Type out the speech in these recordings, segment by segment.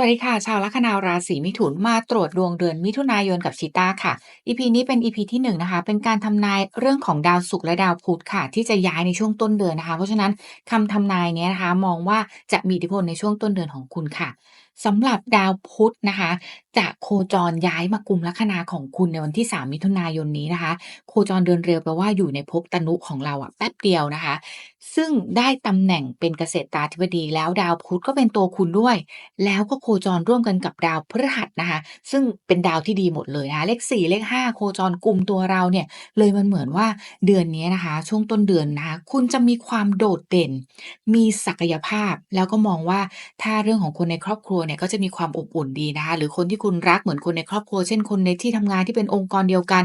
สวัสดีค่ะ ชาวลัคนาราศีมิถุนมาตรวจดวงเดือนมิถุนายนกับชีต้าค่ะ EP นี้เป็น EP ที่1นงนะคะเป็นการทำนายเรื่องของดาวศุกร์และดาวพุธค่ะ ที่จะย้ายในช่วงต้นเดือนนะคะ เพราะฉะนั้นคำทำนายเนี้ยนะคะ มองว่าจะมีอิทธิพลในช่วงต้นเดือนของคุณค่ะสำหรับดาวพุธนะคะ จะโคจรย้ายมากุมลัคนาของคุณในวันที่ 3 มิถุนายนนี้นะคะ โคจรเดินเร็วแปลว่าอยู่ในภพตนุของเราอะแป๊บเดียวนะคะซึ่งได้ตำแหน่งเป็นเกษตราธิบดีแล้วดาวพุธก็เป็นตัวคุณด้วย แล้วก็โคจรร่วมกันกับดาวพฤหัสนะคะ ซึ่งเป็นดาวที่ดีหมดเลยนะคะเลข 4 เลข 5 โคจรกลุ่มตัวเราเนี่ย เลยมันเหมือนว่าเดือนนี้นะคะ ช่วงต้นเดือนนะคะ คุณจะมีความโดดเด่น มีศักยภาพ แล้วก็มองว่าถ้าเรื่องของคนในครอบครัวเนี่ยก็จะมีความอบอุ่นดีนะคะ หรือคนที่คุณรักเหมือนคนในครอบครัว เช่นคนในที่ทำงานที่เป็นองค์กรเดียวกัน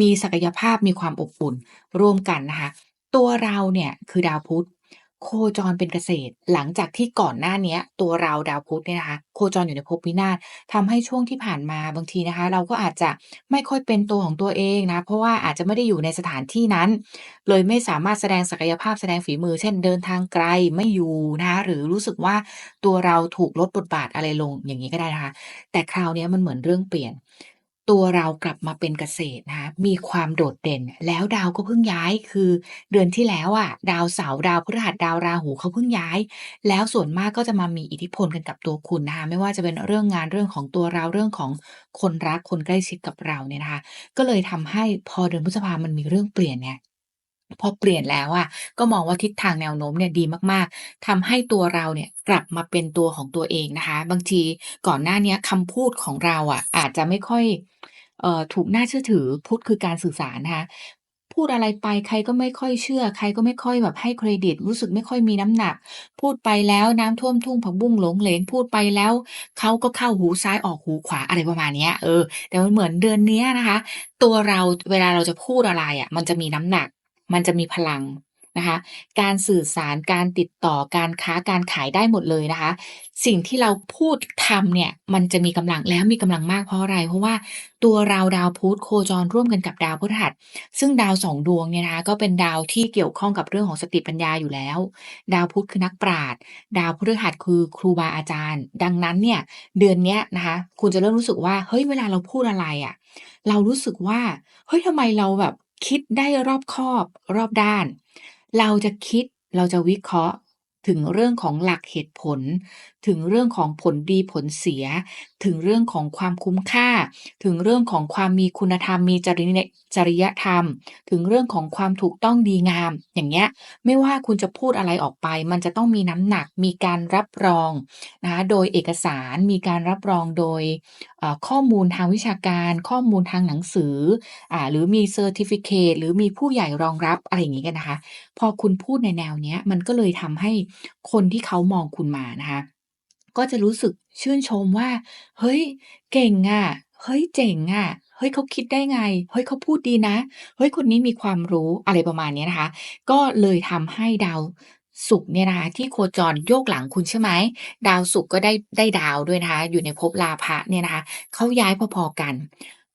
มีศักยภาพมีความอบอุ่นร่วมกันนะคะ ตัวเราเนี่ยคือดาวพุธ โคจรเป็นเกษตร หลังจากที่ก่อนหน้าเนี้ย ตัวเราดาวพุธเนี่ยนะคะ โคจรอยู่ในภพวินาศทำให้ช่วงที่ผ่านมาบางทีนะคะ เราก็อาจจะไม่ค่อยเป็นตัวของตัวเองนะ เพราะว่าอาจจะไม่ได้อยู่ในสถานที่นั้น เลยไม่สามารถแสดงศักยภาพแสดงฝีมือ เช่นเดินทางไกลไม่อยู่นะคะหรือรู้สึกว่าตัวเราถูกลดบทบาทอะไรลงอย่างนี้ก็ได้นะคะ แต่คราวเนี้ยมันเหมือนเรื่องเปลี่ยน ตัวเรากลับมาเป็นเกษตรนะคะมีความโดดเด่น แล้วดาวก็เพิ่งย้ายคือ เดือนที่แล้วอะ ดาวเสาร์ดาวพฤหัสดาวราหูเขาเพิ่งย้าย แล้วส่วนมากก็จะมามีอิทธิพลกันกับตัวคุณนะคะไม่ว่าจะเป็นเรื่องงานเรื่องของตัวเราเรื่องของคนรักคนใกล้ชิดกับเราเนี่ยนะคะ ก็เลยทำให้พอเดือนพฤษภามันมีเรื่องเปลี่ยนเนี่ย พอเปลี่ยนแล้วอะก็มองว่าทิศทางแนวโน้มเนี่ยดีมากๆทำให้ตัวเราเนี่ยกลับมาเป็นตัวของตัวเองนะคะ บางทีก่อนหน้านี้ยคำพูดของเราอะอาจจะไม่ค่อยเอ่อถูกน่าเชื่อถือพุทธคือการสื่อสารนะคะพูดอะไรไปใครก็ไม่ค่อยเชื่อ ใครก็ไม่ค่อยแบบให้เครดิต รู้สึกไม่ค่อยมีน้ำหนัก พูดไปแล้วน้ำท่วมทุ่งผักบุ้งหลงเหลงพูดไปแล้วเขาก็เข้าหูซ้ายออกหูขวาอะไรประมาณเนี้ยเออแต่มันเหมือนเดือนเนี้ยนะคะ ตัวเราเวลาเราจะพูดอะไรอะมันจะมีน้ำหนัก มันจะมีพลังนะคะ การสื่อสารการติดต่อการค้าการขายได้หมดเลยนะคะ สิ่งที่เราพูดทำเนี่ย มันจะมีกำลังแล้วมีกำลังมากเพราะอะไร เพราะว่าตัวเราดาวพุธโคจรร่วมกันกับดาวพฤหัส ซึ่งดาวสองดวงเนี่ยนะคะก็เป็นดาวที่เกี่ยวข้องกับเรื่องของสติปัญญาอยู่แล้ว ดาวพุธคือนักปราชญ์ดาวพฤหัสคือครูบาอาจารย์ ดังนั้นเนี่ยเดือนเนี้ยนะคะ คุณจะเริ่มรู้สึกว่าเฮ้ยเวลาเราพูดอะไรอะเรารู้สึกว่าเฮ้ยทำไมเราแบบ คิดได้รอบคอบรอบด้าน เราจะคิดเราจะวิเคราะห์ถึงเรื่องของหลักเหตุผล ถึงเรื่องของผลดีผลเสีย ถึงเรื่องของความคุ้มค่า ถึงเรื่องของความมีคุณธรรมมีจริยจริยธรรม ถึงเรื่องของความถูกต้องดีงาม อย่างเงี้ยไม่ว่าคุณจะพูดอะไรออกไป มันจะต้องมีน้ำหนักมีการรับรองนะคะโดยเอกสารมีการรับรองโดยข้อมูลทางวิชาการ ข้อมูลทางหนังสืออหรือมีเซอร์ทิฟิเคตหรือมีผู้ใหญ่รองรับอะไรอย่างงี้กันนะคะ พอคุณพูดในแนวเนี้ยมันก็เลยทำให้คนที่เขามองคุณมานะคะ ก็จะรู้สึกชื่นชมว่า เฮ้ย เก่งอะเฮ้ย เจ๋งอะเฮ้ย เขาคิดได้ไง เฮ้ย เขาพูดดีนะ เฮ้ย คนนี้มีความรู้อะไรประมาณเนี้ยนะคะ ก็เลยทำให้ดาวศุกร์เนี่ยนะคะที่โคจรโยกหลังคุณใช่ไหม ดาวศุกร์ก็ได้ได้ดาวด้วยนะคะ อยู่ในภพลาภะเนี่ยนะคะเขาย้ายพอๆกัน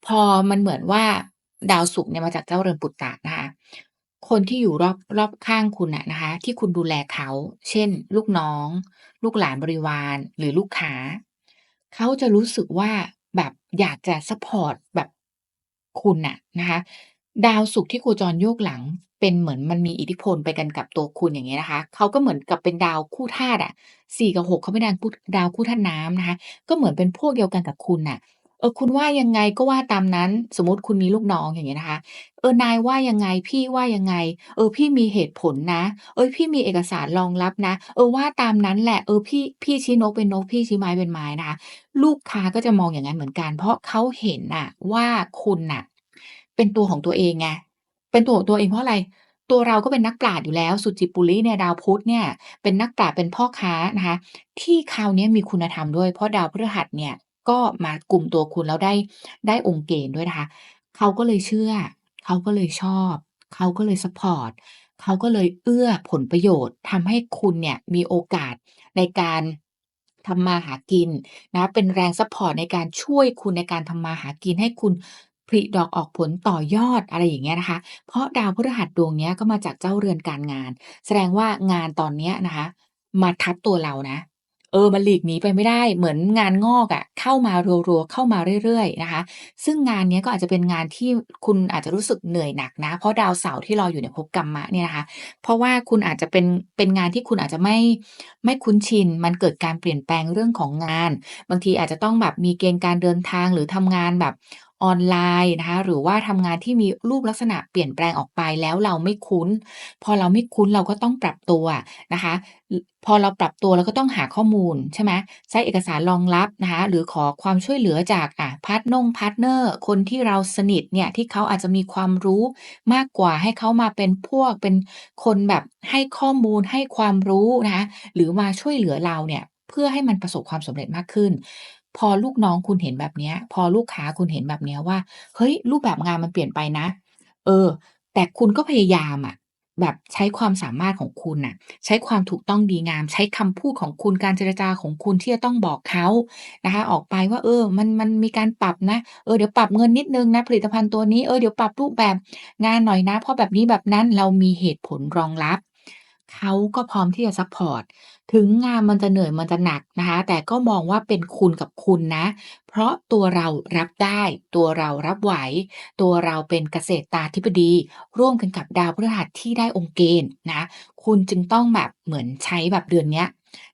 พอมันเหมือนว่าดาวศุกร์เนี่ยมาจากเจ้าเรือนปุตตะนะคะ คนที่อยู่รอบรอบข้างคุณน่ะนะคะ ที่คุณดูแลเขา เช่น ลูกน้อง ลูกหลานบริวาร หรือลูกค้า เขาจะรู้สึกว่าแบบอยากจะซัปพอร์ตแบบคุณน่ะนะคะ ดาวศุกร์ที่โคจรโยกหลังเป็นเหมือนมันมีอิทธิพลไปกันกับตัวคุณอย่างเงี้ยนะคะ เขาก็เหมือนกับเป็นดาวคู่ธาตุอะ4กับ6เขาเป็นดาวคู่ดาวคู่ธาตุน้ำนะคะ ก็เหมือนเป็นพวกเดียวกันกับคุณน่ะ เออ คุณว่ายังไงก็ว่าตามนั้น สมมุติคุณมีลูกน้อง อย่างเงี้ยนะคะ เออ นายว่ายังไง พี่ว่ายังไง เออ พี่มีเหตุผลนะ เฮ้ย พี่มีเอกสารรองรับนะ เออ ว่าตามนั้นแหละ เออ พี่ พี่ชี้นกเป็นนก พี่ชี้ไม้เป็นไม้นะคะ ลูกค้าก็จะมองอย่างงั้นเหมือนกัน เพราะเขาเห็นน่ะว่าคุณน่ะเป็นตัวของตัวเองไง เป็นตัวของตัวเองเพราะอะไร ตัวเราก็เป็นนักปราชญ์อยู่แล้ว สุจิปุริเนี่ย ดาวพุธเนี่ยเป็นนักปราชญ์ เป็นพ่อค้านะคะ ที่คราวเนี้ยมีคุณธรรมด้วย เพราะดาวพฤหัสเนี่ย ก็มากลุ่มตัวคุณ แล้วได้ ได้องค์เกณฑ์ด้วยนะคะ เขาก็เลยเชื่อ เขาก็เลยชอบ เขาก็เลยซัปพอร์ต เขาก็เลยเอื้อผลประโยชน์ ทำให้คุณเนี่ยมีโอกาสในการทำมาหากินนะ เป็นแรงซัปพอร์ตในการช่วยคุณในการทำมาหากิน ให้คุณผลิดอกออกผลต่อยอด อะไรอย่างเงี้ยนะคะ เพราะดาวพฤหัสดวงเนี้ยก็มาจากเจ้าเรือนการงาน แสดงว่างานตอนเนี้ยนะคะ มาทับตัวเรานะ เออ มันหลีกหนีไปไม่ได้ เหมือนงานงอกอะ เข้ามารัวๆเข้ามาเรื่อยๆนะคะ ซึ่งงานนี้ก็อาจจะเป็นงานที่คุณอาจจะรู้สึกเหนื่อยหนักนะ เพราะดาวเสาร์ที่รออยู่ในภพกรรมะเนี่ยนะคะ เพราะว่าคุณอาจจะเป็นเป็นงานที่คุณอาจจะไม่ไม่คุ้นชิน มันเกิดการเปลี่ยนแปลงเรื่องของงาน บางทีอาจจะต้องแบบมีเกณฑ์การเดินทางหรือทำงานแบบ ออนไลน์นะคะ หรือว่าทำงานที่มีรูปลักษณะเปลี่ยนแปลงออกไปแล้วเราไม่คุ้น พอเราไม่คุ้นเราก็ต้องปรับตัวนะคะ พอเราปรับตัวเราก็ต้องหาข้อมูลใช่ไหมใช้เอกสารรองรับนะคะ หรือขอความช่วยเหลือจากอ่าพาร์ตน่งพาร์ตเนอร์ คนที่เราสนิทเนี่ยที่เขาอาจจะมีความรู้มากกว่าให้เขามาเป็นพวกเป็นคนแบบให้ข้อมูลให้ความรู้นะคะหรือมาช่วยเหลือเราเนี่ยเพื่อให้มันประสบความสำเร็จมากขึ้น พอลูกน้องคุณเห็นแบบเนี้ย พอลูกค้าคุณเห็นแบบเนี้ยว่า เฮ้ย รูปแบบงานมันเปลี่ยนไปนะ เออ แต่คุณก็พยายามอะแบบใช้ความสามารถของคุณน่ะ ใช้ความถูกต้องดีงาม ใช้คำพูดของคุณการเจรจาของคุณที่จะต้องบอกเขานะคะ ออกไปว่า เออ มันมันมีการปรับนะเออเดี๋ยวปรับเงินนิดนึงนะผลิตภัณฑ์ตัวนี้เออเดี๋ยวปรับรูปแบบงานหน่อยนะ เพราะแบบนี้แบบนั้นเรามีเหตุผลรองรับ เขาก็พร้อมที่จะซัปพอร์ต ถึงงานมันจะเหนื่อยมันจะหนักนะคะ แต่ก็มองว่าเป็นคุณกับคุณนะ เพราะตัวเรารับได้ ตัวเรารับไหว ตัวเราเป็นเกษตรตาธิบดี ร่วมกันกับดาวพฤหัสที่ได้องค์เกณฑ์นะ คุณจึงต้องแบบเหมือนใช้แบบเดือนเนี้ย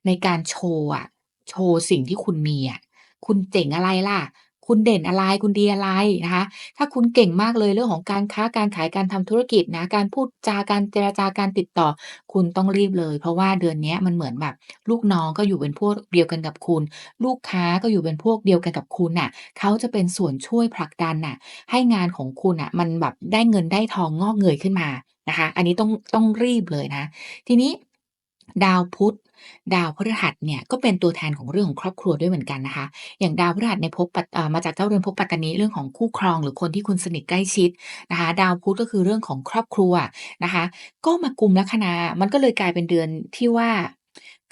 ในการโชว์อะโชว์สิ่งที่คุณมีอะคุณเจ๋งอะไรล่ะ คุณเด่นอะไร คุณดีอะไรนะคะ ถ้าคุณเก่งมากเลยเรื่องของการค้าการขายการทำธุรกิจนะการพูดจาการเจรจาการติดต่อ คุณต้องรีบเลย เพราะว่าเดือนเนี้ยมันเหมือนแบบ ลูกน้องก็อยู่เป็นพวกเดียวกันกับคุณ ลูกค้าก็อยู่เป็นพวกเดียวกันกับคุณน่ะเขาจะเป็นส่วนช่วยผลักดันน่ะ ให้งานของคุณน่ะ มันแบบได้เงินได้ทองงอกเงยขึ้นมานะคะ อันนี้ต้องต้องรีบเลยนะ ทีนี้ ดาวพุธ ดาวพฤหัสเนี่ยก็เป็นตัวแทนของเรื่องของครอบครัวด้วยเหมือนกันนะคะ อย่างดาวพฤหัสในภพปัตมาจากเจ้าเรือนภพปัตตนิเรื่องของคู่ครอง หรือคนที่คุณสนิทใกล้ชิดนะคะ ดาวพุธก็คือเรื่องของครอบครัวนะคะ ก็มากุมลัคนามันก็เลยกลายเป็นเดือนที่ว่า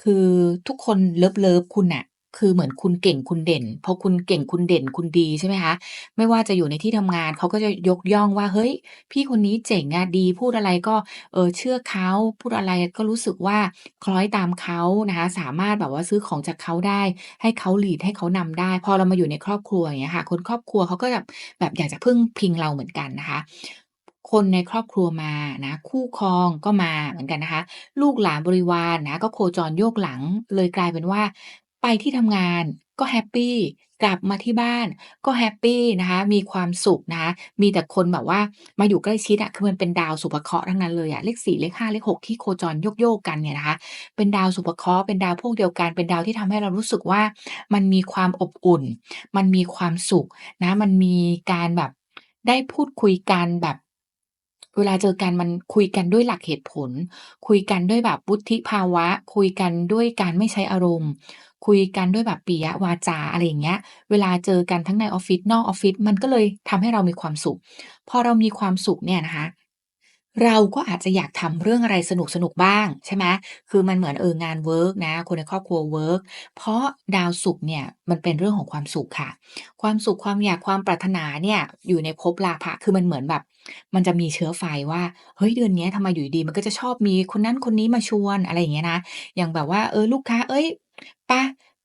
คือทุกคนเลิฟๆคุณอะ คือเหมือนคุณเก่งคุณเด่นพอคุณเก่งคุณเด่นคุณดีใช่ไหมคะไม่ว่าจะอยู่ในที่ทำงานเขาก็จะยกย่องว่าเฮ้ย พี่คนนี้เจ๋งอะดี พูดอะไรก็เออเชื่อเขาพูดอะไรก็รู้สึกว่าคล้อยตามเขานะคะสามารถแบบว่าซื้อของจากเขาได้ ให้เขาหลีดให้เขานำได้ พอเรามาอยู่ในครอบครัวอย่างเงี้ยค่ะ คนครอบครัวเขาก็แบบแบบอยากจะพึ่งพิงเราเหมือนกันนะคะ คนในครอบครัวมานะ คู่ครองก็มาเหมือนกันนะคะ ลูกหลานบริวารนะก็โคจรโยกหลังเลยกลายเป็นว่า ไปที่ทำงานก็แฮปปี้ กลับมาที่บ้านก็แฮปปี้นะคะ มีความสุขนะคะ มีแต่คนแบบว่ามาอยู่ใกล้ชิดอะคือมันเป็นดาวสุภเคราะห์ทั้งนั้นเลยอะเลข4เลข5เลข6ที่โคจรโยกๆกันเนี่ยนะคะ เป็นดาวสุภเคราะห์เป็นดาวพวกเดียวกัน เป็นดาวที่ทำให้เรารู้สึกว่า มันมีความอบอุ่น มันมีความสุขนะ มันมีการแบบได้พูดคุยกันแบบ เวลาเจอกันมันคุยกันด้วยหลักเหตุผล คุยกันด้วยแบบวุฒิภาวะ คุยกันด้วยการไม่ใช้อารมณ์ คุยกันด้วยแบบปิยวาจาอะไรอย่างเงี้ย เวลาเจอกันทั้งในออฟฟิศนอกออฟฟิศมันก็เลยทำให้เรามีความสุข พอเรามีความสุขเนี่ยนะคะ เราก็อาจจะอยากทำเรื่องอะไรสนุกๆบ้างใช่ไหมคือมันเหมือนเอองานเวิร์กนะ คนในครอบครัวเวิร์กเพราะดาวศุกร์เนี่ยมันเป็นเรื่องของความสุขค่ะ ความสุขความอยากความปรารถนาเนี่ยอยู่ในภพราพะคือมันเหมือนแบบ มันจะมีเชื้อไฟว่าเฮ้ยเดือนนี้ทำไมอยู่ดีมันก็จะชอบมีคนนั้นคนนี้มาชวนอะไรอย่างเงี้ยนะอย่างแบบว่าเออลูกค้าเฮ้ยไป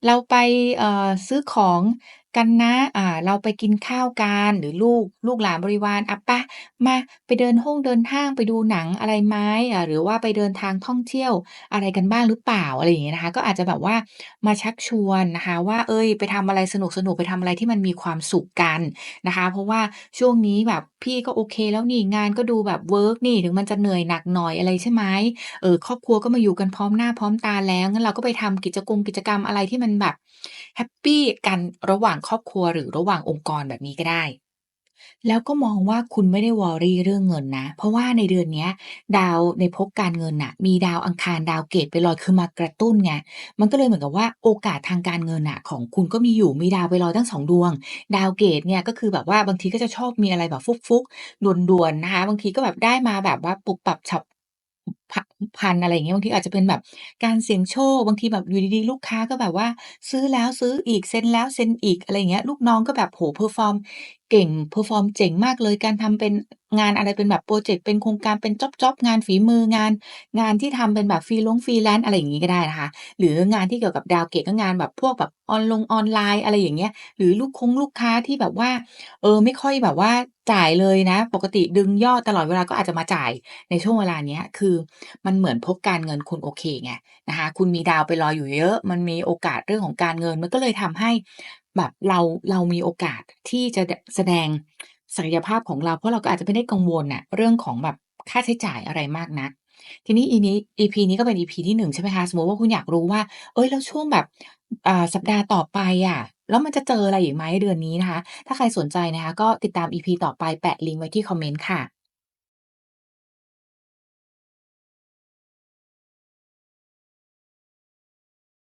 เราไปเอ่อซื้อของ กันนะ อ่า เราไปกินข้าวกัน หรือลูก ลูกหลานบริวารอะไปมาไปเดินห้องเดินห้าง ไปดูหนังอะไรไหม อ่า หรือว่าไปเดินทางท่องเที่ยวอะไรกันบ้างหรือเปล่า อะไรอย่างเงี้ยนะคะ ก็อาจจะแบบว่ามาชักชวนนะคะว่าเฮ้ยไปทำอะไรสนุก ๆ ไปทำอะไรที่มันมีความสุขกันนะคะ เพราะว่าช่วงนี้แบบพี่ก็โอเคแล้วนี่ งานก็ดูแบบเวิร์กนี่ ถึงมันจะเหนื่อยหนักหน่อยอะไรใช่ไหม เออ ครอบครัวก็มาอยู่กันพร้อมหน้าพร้อมตาแล้ว งั้นเราก็ไปทำกิจกงกิจกรรมอะไรที่มันแบบแฮปปี้กันระหว่างครอบครัวหรือระหว่างองค์กรแบบนี้ก็ได้ แล้วก็มองว่าคุณไม่ได้ worry เรื่องเงินนะ เพราะว่าในเดือนนี้ดาวในภพการเงินน่ะ มีดาวอังคารดาวเกตไปลอยคือมากระตุ้นไงมันก็เลยเหมือนกับว่าโอกาสทางการเงินน่ะ ของคุณก็มีอยู่มีดาวไปลอยทั้ง2ดวง ดาวเกตเนี่ยก็คือแบบว่าบางทีก็จะชอบมีอะไรแบบฟุกๆด่วนๆนะคะ บางทีก็แบบได้มาแบบว่าปุบปับฉับ พะ พัน อะไรอย่างเงี้ย บางทีอาจจะเป็นแบบการเสี่ยงโชค บางทีแบบอยู่ดี ๆ ลูกค้าก็แบบว่าซื้อแล้วซื้ออีก เซ็นแล้วเซ็นอีก อะไรอย่างเงี้ย ลูกน้องก็แบบ โอ้โฮ เพอร์ฟอร์มเก่ง เพอร์ฟอร์มเจ๋งมากเลย การทำเป็น งานอะไรเป็นแบบพรอเจกต์ เป็นโครงการ เป็นจ็อบ ๆ งานฝีมือ งาน งานที่ทำเป็นแบบฟรีลง Freelance อะไรอย่างงี้ก็ได้นะคะ หรืองานที่เกี่ยวกับดาวเกต ก็งานแบบพวกแบบออนลงออนไลน์ อะไรอย่างเงี้ย หรือลูกคงลูกค้าที่แบบว่า เออ ไม่ค่อยแบบว่าจ่ายเลยนะ ปกติดึงยอดตลอดเวลา ก็อาจจะมาจ่ายในช่วงเวลาเนี้ย คือมันเหมือนพบการเงินคุณโอเคไงนะคะ คุณมีดาวไปรออยู่เยอะ มันมีโอกาสเรื่องของการเงิน มันก็เลยทำให้แบบเราเรามีโอกาสที่จะแสดงศักยภาพของเรา เพราะเราก็อาจจะไม่ได้กังวลน่ะเรื่องของแบบค่าใช้จ่ายอะไรมากนัก ทีนี้อีนี้ EP นี้ก็เป็น EP ที่1ใช่ไหมคะ สมมุติว่าคุณอยากรู้ว่าเฮ้ยแล้วช่วงแบบอ่าสัปดาห์ต่อไปอะแล้วมันจะเจออะไรอีกไหมเดือนนี้นะคะ ถ้าใครสนใจนะคะ ก็ติดตาม EP ต่อไปแปะลิงก์ไว้ที่คอมเมนต์ค่ะ